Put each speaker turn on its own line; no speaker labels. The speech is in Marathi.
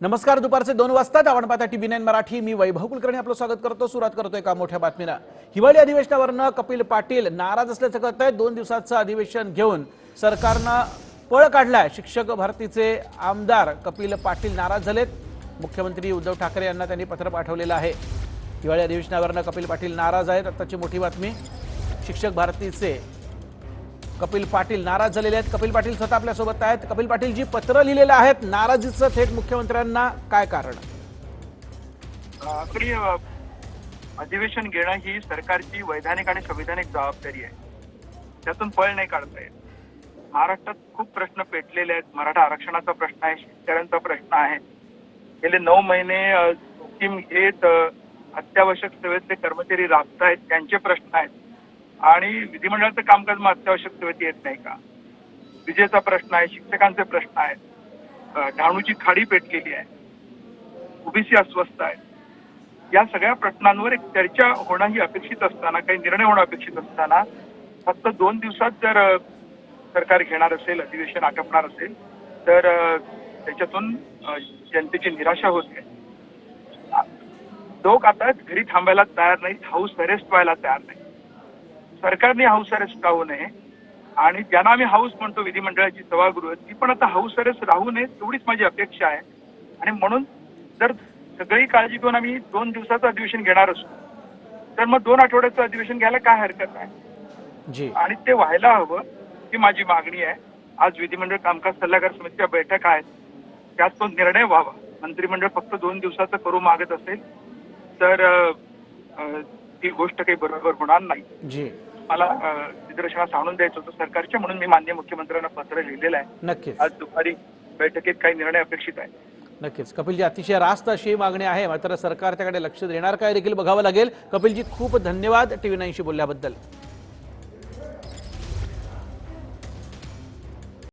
नमस्कार दुपारचे दोन वाजतात आपण पाहता टीव्ही नाईन मराठी. मी वैभव कुलकर्णी आपलं स्वागत करतो. सुरुवात करतो एका मोठ्या बातमीनं हिवाळी अधिवेशनावरनं कपिल पाटील नाराज असल्याचं कळत आहे दोन दिवसाचं अधिवेशन घेऊन सरकारनं पळ काढलाय. शिक्षक भारतीचे आमदार कपिल पाटील नाराज झालेत. मुख्यमंत्री उद्धव ठाकरे यांना त्यांनी पत्र पाठवलेलं आहे. हिवाळी अधिवेशनावरनं कपिल पाटील नाराज आहेत. आत्ताची मोठी बातमी. शिक्षक भारतीचे कपिल पाटील नाराज झालेले आहेत. कपिल पाटील स्वतः आपल्यासोबत आहेत. कपिल पाटील जी पत्र लिहिलेलं आहेत नाराजीचं थेट मुख्यमंत्र्यांना काय कारण?
अधिवेशन घेणं ही सरकारची वैधानिक आणि संविधानिक जबाबदारी आहे. त्यातून पळ नाही काढता येत. महाराष्ट्रात खूप प्रश्न पेटलेले आहेत. मराठा आरक्षणाचा प्रश्न आहे शेतकऱ्यांचा प्रश्न आहे. गेले नऊ महिने जोखीम घेत अत्यावश्यक सेवेतले कर्मचारी राबतायत त्यांचे प्रश्न आहेत. आणि विधिमंडळाचं कामकाज मग अत्यावश्यक सेवेत येत नाही का? विजेचा प्रश्न आहे शिक्षकांचे प्रश्न आहेत. अ, डहाणूची खाडी पेटलेली आहे. ओबीसी अस्वस्थ आहे या सगळ्या प्रश्नांवर एक चर्चा होणं ही अपेक्षित असताना काही निर्णय होणं अपेक्षित असताना फक्त दोन दिवसात जर सरकार घेणार असेल अधिवेशन आटपणार असेल तर त्याच्यातून जनतेची निराशा होते लोक आता घरी थांबायला तयार नाहीत हाऊस अरेस्ट व्हायला तयार नाही सरकारने हाऊस अरेस्ट राहू नये आणि ज्यांना आम्ही हाऊस म्हणतो विधिमंडळाची सभागृह ती पण आता हाऊस अरेस्ट राहू नये एवढीच माझी अपेक्षा आहे. आणि म्हणून जर सगळी काळजी घेऊन आम्ही दोन दिवसाचं अधिवेशन घेणार असू तर मग दोन आठवड्याचं अधिवेशन घ्यायला काय हरकत आहे? आणि ते व्हायला हवं ही माझी मागणी आहे. आज विधिमंडळ कामकाज सल्लागार समितीच्या बैठका आहेत. त्यात तो निर्णय व्हावा. मंत्रिमंडळ फक्त दोन दिवसाचं करू मागत असेल तर ती गोष्ट काही बरोबर होणार नाही. मला निदर्शनास आणून द्यायचं होतं सरकारच्या म्हणून मी मान्य मुख्यमंत्र्यांना पत्र लिहिलेलं आहे.
नक्कीच.
आज दुपारी बैठकीत काही निर्णय अपेक्षित आहे.
नक्कीच. कपिलजी अतिशय रास्त अशी मागणी आहे. मात्र सरकार त्याकडे लक्ष देणार काय देखील बघावं लागेल. कपिलजी खूप धन्यवाद टीव्ही नाईनशी बोलल्याबद्दल.